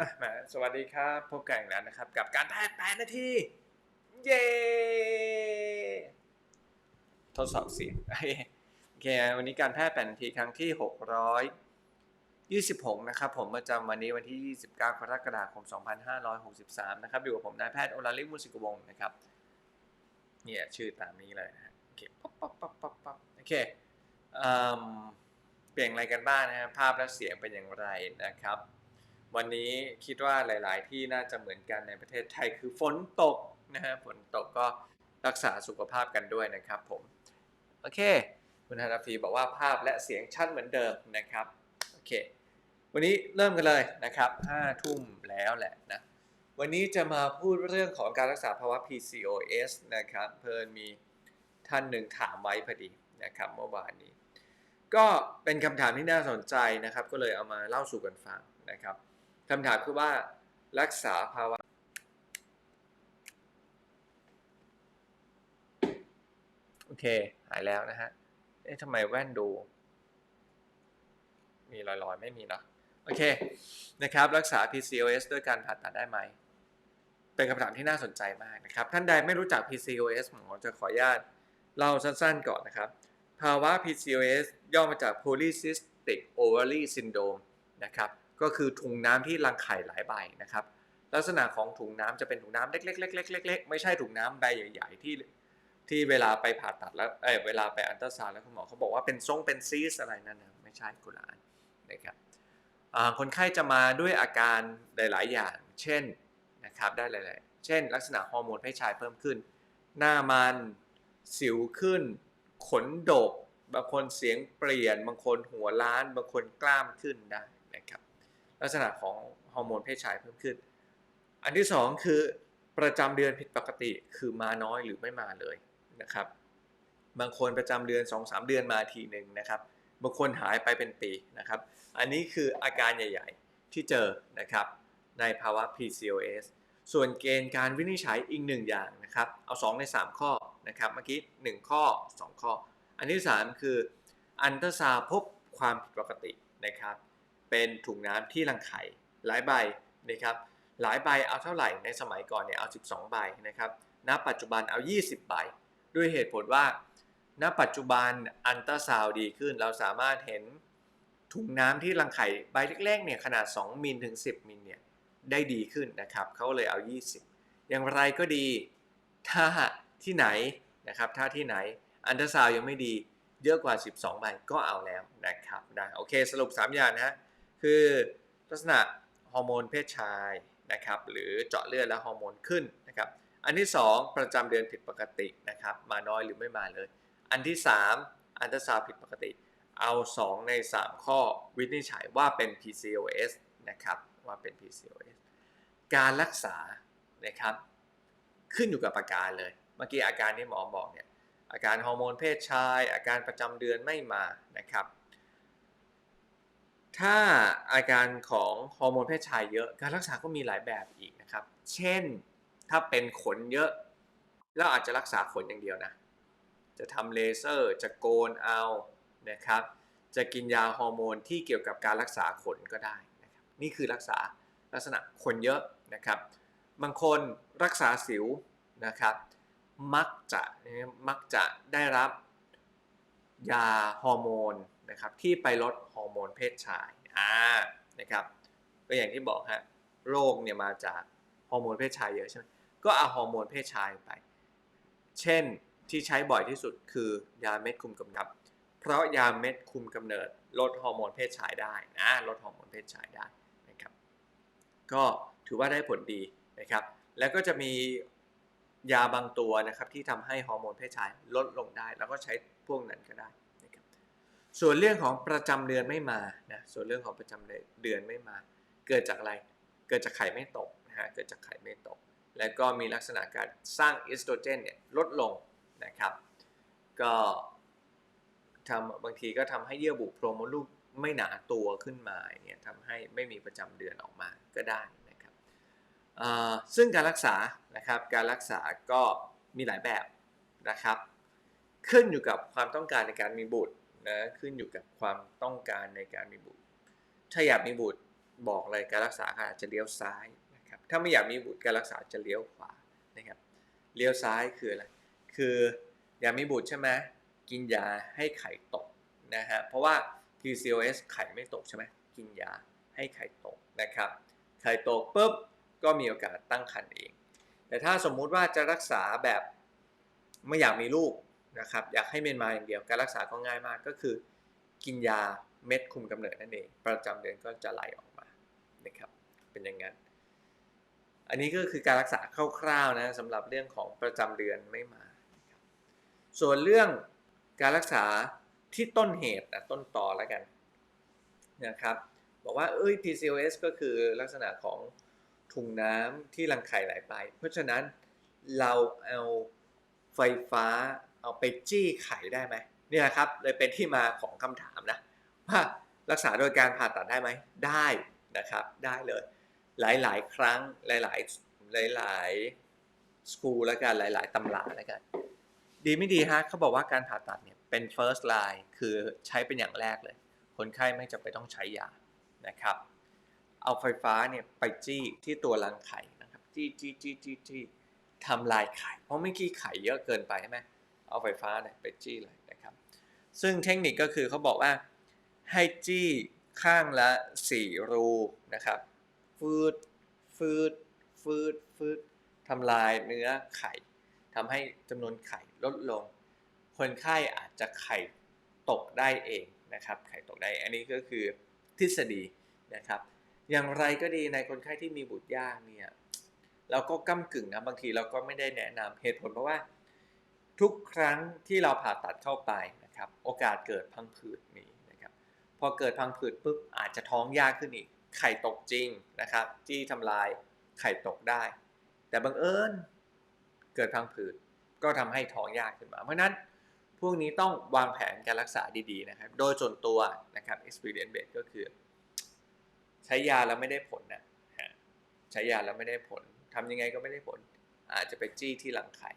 อะมาสวัสดีครับ พบกันอีกแล้วนะครับ กับการแพทย์แปดนาที เย้ทดสอบเสียงโอเควันนี้การแพทย์แปดนาทีครั้งที่ 626 นะครับ ผมประจำวันนี้วันที่ 29 กรกฎาคม 2563 นะครับ อยู่กับผมนายแพทย์โอลาลิมุสิกวงศ์นะครับ เนี่ยชื่อตามนี้เลยนะโอเคป๊อปป๊อปป๊อปป๊อปป๊อปโอเคอืมเปลี่ยนอะไรกันบ้างนะฮะภาพและเสียงเป็นอย่างไรนะครับ วันนี้คิดว่าหลาย ๆ ที่น่าจะเหมือนกันในประเทศไทยคือฝนตกนะฮะฝนตกก็รักษาสุขภาพกันด้วยนะครับผม โอเค คุณธนาฟีบอกว่าภาพและเสียงชัดเหมือนเดิมนะครับ โอเค วันนี้เริ่มกันเลยนะครับ5ทุ่มแล้วแหละนะวันนี้จะมาพูดเรื่องของการรักษาภาวะ PCOS นะครับเพิ่นมีท่านหนึ่งถามไว้พอดีนะครับเมื่อวานนี้ ก็เป็นคำถามที่น่าสนใจนะครับ ก็เลยเอามาเล่าสู่กันฟังนะครับ คำถามคือว่ารักษาภาวะโอเค หายแล้วนะฮะ เอ๊ะทำไมแว่นดู มีรอยๆ ไม่มีเนาะโอเคนะครับ รักษา PCOS ด้วยการผ่าตัดได้ไหม เป็นคำถามที่น่าสนใจมากนะครับ ท่านใดไม่รู้จัก PCOS ผมจะขออนุญาตเล่าสั้นๆก่อนนะครับ ภาวะ PCOS ย่อมาจาก Polycystic Ovary Syndrome นะครับ ก็คือถุงน้ำที่รังไข่หลายใบนะครับ ลักษณะของถุงน้ำจะเป็นถุงน้ำเล็กๆๆๆๆไม่ใช่ถุงน้ำใบใหญ่ ๆ ที่ที่เวลาไปผ่าตัดแล้วเออเวลาไปอันตราซาวด์แล้วคุณหมอเขาบอกว่าเป็นทรงเป็นซีสอะไรนั่นนะไม่ใช่กุหลาบนะครับคนไข้จะมาด้วยอาการหลาย ๆ อย่าง เช่นนะครับได้หลายๆเช่น ลักษณะฮอร์โมนเพศชายเพิ่มขึ้น หน้ามันสิวขึ้น ขนดก บางคนเสียงเปลี่ยน บางคนหัวล้าน บางคนกล้ามขึ้นได้นะครับ ลักษณะของฮอร์โมนเพศชายเพิ่มขึ้น อันที่สองคือประจำเดือนผิดปกติคือมาน้อยหรือไม่มาเลยนะครับ บางคนประจำเดือน 2-3 เดือนมาทีหนึ่งนะครับบางคนหายไปเป็นปีนะครับ อันนี้คืออาการใหญ่ ๆ ที่เจอนะครับในภาวะ PCOS ส่วนเกณฑ์การวินิจฉัยอีกหนึ่งอย่างนะครับ เอา 2 ใน 3 ข้อนะครับเมื่อกี้ 1 ข้อ 2 ข้อ อันที่ 3 คืออันตราซาพบความผิดปกตินะครับ เป็นถุงน้ำที่รังไข่หลายใบนะครับหลายใบเอาเท่าไหร่ในสมัยก่อนเนี่ยเอา 12 ใบนะครับณปัจจุบันเอา 20 ใบ ด้วยเหตุผลว่า ณปัจจุบันอันตราซาวดีขึ้น เราสามารถเห็นถุงน้ำที่รังไข่ใบเล็กๆเนี่ยขนาด 2 มิลถึง 10 มิลเนี่ยได้ดีขึ้นนะครับเขาเลยเอา 20 อย่างไรก็ดี ถ้าที่ไหนนะครับถ้าที่ไหนอันตราซาวยังไม่ดีเยอะกว่า 12 ใบก็เอาแล้วนะครับได้โอเคสรุป 3 อย่างนะฮะ คือลักษณะฮอร์โมนเพศชายนะครับหรือเจาะเลือดแล้วฮอร์โมนขึ้นนะครับอันที่ 2 ประจำเดือนผิดปกตินะครับมาน้อยหรือไม่มาเลย อันที่ 3 อันตราซาวผิดปกติ เอา 2 ใน 3 ข้อวินิจฉัยว่าเป็น PCOS นะครับว่าเป็น PCOS การรักษานะครับขึ้นอยู่กับอาการเลย เมื่อกี้อาการที่หมอบอกเนี่ยอาการฮอร์โมนเพศชาย อาการประจำเดือนไม่มานะครับ ถ้าอาการของฮอร์โมนเพศชายเยอะการรักษาก็มีหลายแบบอีกนะครับ เช่นถ้าเป็นขนเยอะ เราอาจจะรักษาขนอย่างเดียวนะ จะทำเลเซอร์จะโกนเอานะครับ จะกินยาฮอร์โมนที่เกี่ยวกับการรักษาขนก็ได้นะครับนี่คือรักษาลักษณะขนเยอะนะครับ บางคนรักษาสิวนะครับ มักจะมักจะได้รับยาฮอร์โมน นะครับที่ไปลดฮอร์โมนเพศชายอ่านะครับก็อย่างที่บอกฮะโรคเนี่ยมาจากฮอร์โมนเพศชายเยอะใช่ไหมก็เอาฮอร์โมนเพศชายไป เช่นที่ใช้บ่อยที่สุดคือยาเม็ดคุมกำเนิด เพราะยาเม็ดคุมกำเนิด ลดฮอร์โมนเพศชายได้นะลดฮอร์โมนเพศชายได้นะครับก็ถือว่าได้ผลดีนะครับ แล้วก็จะมียาบางตัวนะครับที่ทำให้ฮอร์โมนเพศชายลดลงได้ แล้วก็ใช้พวกนั้นก็ได้ ส่วนเรื่องของประจำเดือนไม่มานะส่วนเรื่องของประจำเดือนไม่มา เกิดจากอะไร เกิดจากไข่ไม่ตกนะฮะเกิดจากไข่ไม่ตก แล้วก็มีลักษณะการสร้างเอสโตรเจนเนี่ยลดลงนะครับ ก็ทำบางทีก็ทำให้เยื่อบุโพรงมดลูกไม่หนาตัวขึ้นมาเนี่ยทำให้ไม่มีประจำเดือนออกมาก็ได้นะครับซึ่งการรักษานะครับการรักษาก็มีหลายแบบนะครับ ขึ้นอยู่กับความต้องการในการมีบุตร นะขึ้นอยู่กับความต้องการในการมีบุตร ถ้าอยากมีบุตรบอกเลยการรักษาอาจจะเลี้ยวซ้ายนะครับถ้าไม่อยากมีบุตรการรักษาจะเลี้ยวขวานะครับเลี้ยวซ้ายคืออะไรคืออยากมีบุตรใช่ไหมกินยาให้ไข่ตกนะฮะเพราะว่า PCOS ไข่ไม่ตกใช่ไหมกินยาให้ไข่ตกนะครับไข่ตกปุ๊บก็มีโอกาสตั้งครรภ์เอง แต่ถ้าสมมุติว่าจะรักษาแบบไม่อยากมีลูก นะครับอยากให้เมนมาอย่างเดียวการรักษาก็ง่ายมากก็คือ กินยาเม็ดคุมกำเนิดนั่นเอง ประจำเดือนก็จะไหลออกมานะครับเป็นอย่างนั้น อันนี้ก็คือการรักษาคร่าวๆนะสำหรับเรื่องของประจำเดือนไม่มา ส่วนเรื่องการรักษาที่ต้นเหตุนะต้นตอแล้วกันนะครับบอกว่าเอ้ย PCOS ก็คือลักษณะของถุงน้ำที่รังไข่ไหลไป เพราะฉะนั้นเราเอาไฟฟ้า เอาไปจี้ไข่ได้ไหมเนี่ยครับเลยเป็นที่มาของคำถามนะว่ารักษาโดยการผ่าตัดได้ไหมได้นะครับได้เลย หลายๆ ครั้งหลายๆหลายๆสกูลแล้วกันหลาย ๆตำราแล้วกันดีไม่ดีฮะเขาบอกว่าการผ่าตัดเนี่ยเป็น first line คือใช้เป็นอย่างแรกเลย คนไข้ไม่จำเป็นต้องใช้ยานะครับ เอาไฟฟ้าเนี่ยไปจี้ที่ตัวรังไข่นะครับจี้จี้จี้จี้จี้ทำลายไข่เพราะเมื่อกี้ไข่เยอะเกินไปใช่ไหม เอาไฟฟ้าเนี่ยไปจี้เลยนะครับ ซึ่งเทคนิคก็คือเขาบอกว่าให้จี้ข้างละ 4 รูนะครับฟืดฟืดฟืดฟืดทำลายเนื้อไข่ทำให้จำนวนไข่ลดลง คนไข้อาจจะไข่ตกได้เองนะครับ ไข่ตกได้ อันนี้ก็คือทฤษฎีนะครับ อย่างไรก็ดีในคนไข้ที่มีบุตรยากเนี่ยเราก็ก้ากึ่งนะบางทีเราก็ไม่ได้แนะนำเหตุผลเพราะว่า ทุกครั้งที่เราผ่าตัดเข้าไปนะครับโอกาสเกิดพังผืดมีนะครับพอเกิดพังผืดปุ๊บอาจจะท้องยากขึ้นอีก ไข่ตกจริงนะครับที่ทำลายไข่ตกได้ แต่บังเอิญเกิดพังผืดก็ทำให้ท้องยากขึ้นมา เพราะนั้นพวกนี้ต้องวางแผนการรักษาดีๆนะครับ โดยส่วนตัวนะครับ experience base ก็คือ ใช้ยาแล้วไม่ได้ผลนะฮะใช้ยาแล้วไม่ได้ผลทำยังไงก็ไม่ได้ผล อาจจะไปจี้ที่รังไข่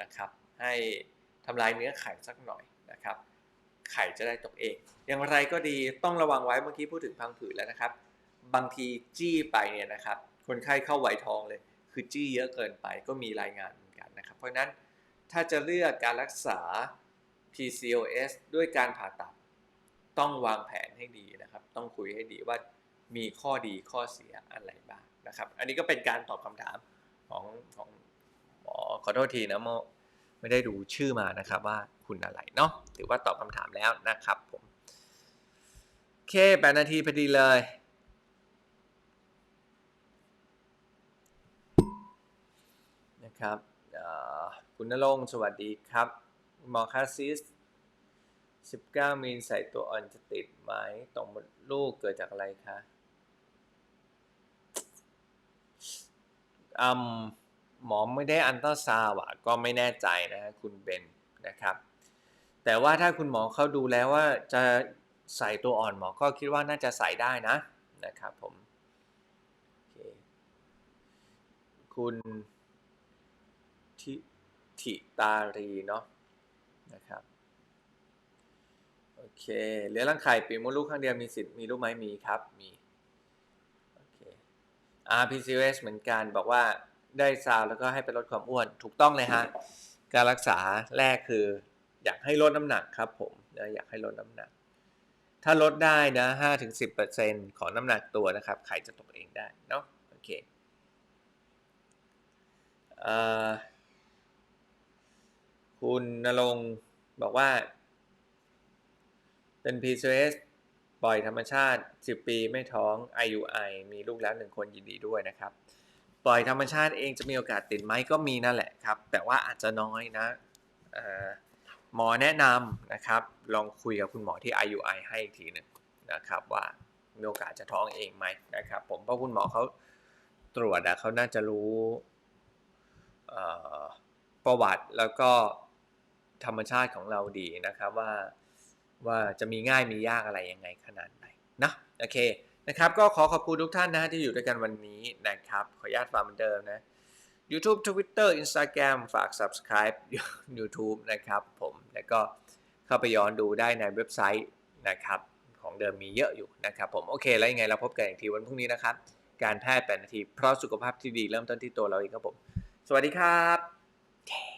นะครับ ให้ทำลายเนื้อไข่สักหน่อยนะครับ ไข่จะได้ตกเอง อย่างไรก็ดีต้องระวังไว้เมื่อกี้พูดถึงพังผืดแล้วนะครับ บางทีจี้ไปเนี่ยนะครับ คนไข้เข้าไหวทองเลย คือจี้เยอะเกินไปก็มีรายงานเหมือนกันนะครับ เพราะฉะนั้นถ้าจะเลือกการรักษา PCOS ด้วยการผ่าตัด ต้องวางแผนให้ดีนะครับ ต้องคุยให้ดีว่ามีข้อดีข้อเสียอะไรบ้างนะครับ อันนี้ก็เป็นการตอบคำถามของของ หมอขอโทษทีนะโมไม่ได้ดูชื่อมานะครับว่าคุณอะไรเนาะถือว่าตอบคำถามแล้วนะครับผมโอเคแปดนาทีพอดีเลยนะครับคุณนรงสวัสดีครับหมอคาซิส19 มิลใส่ตัวอ่อนจะติดไหมต่อมมดลูกเกิดจากอะไรคะอืม หมอไม่ได้อันตราซาวอะก็ไม่แน่ใจนะคุณเบนนะครับ แต่ว่าถ้าคุณหมอเขาดูแล้วว่าจะใส่ตัวอ่อนหมอก็คิดว่าน่าจะใส่ได้นะนะครับผมคคุณทิทิตารีเนาะนะครับโอเคเหลือรังไข่ปีมดลูกข้างเดียวมีสิทธิ์มีลูกไหมมีครับมีโอเค RPCS เหมือนกันบอกว่า ได้ซาวแล้วก็ให้ไปลดความอ้วนถูกต้องเลยฮะการรักษาแรกคือ อยากให้ลดน้ำหนักครับผมนะอยากให้ลดน้ำหนัก ถ้าลดได้นะ5-10%ของน้ำหนักตัวนะครับไข่จะตกเองได้เนาะโอเคคุณนรงบอกว่า เป็น PCS ปล่อยธรรมชาติ 10 ปีไม่ท้อง IUI มีลูกแล้วหนึ่งคนยินดีด้วยนะครับ ปล่อยธรรมชาติเองจะมีโอกาสติดไหมก็มีนั่นแหละครับ แต่ว่าอาจจะน้อยนะหมอแนะนำนะครับ ลองคุยกับคุณหมอที่ IUI ให้อีกทีหนึ่งนะครับ ว่ามีโอกาสจะท้องเองไหมนะครับ ผมเพราะคุณหมอเขาตรวจอะเขาน่าจะรู้ประวัติแล้วก็ธรรมชาติของเราดีนะครับว่าว่าจะมีง่ายมียากอะไรยังไงขนาดไหนนะโอเค นะครับก็ขอขอบคุณทุกท่านนะที่อยู่ด้วยกันวันนี้นะครับ ขออนุญาตฝากเหมือนเดิมนะ YouTube Twitter Instagram ฝาก subscribe YouTube นะครับผมแล้วก็เข้าไปย้อนดูได้ในเว็บไซต์นะครับขของเดิมมีเยอะอยู่นะครับผม โอเค แล้วยังไงเราพบกันอีกทีวันพรุ่งนี้นะครับ การแพทย์แปดนาที เพราะสุขภาพที่ดีเริ่มต้นที่ตัวเราเองครับผม สวัสดีครับ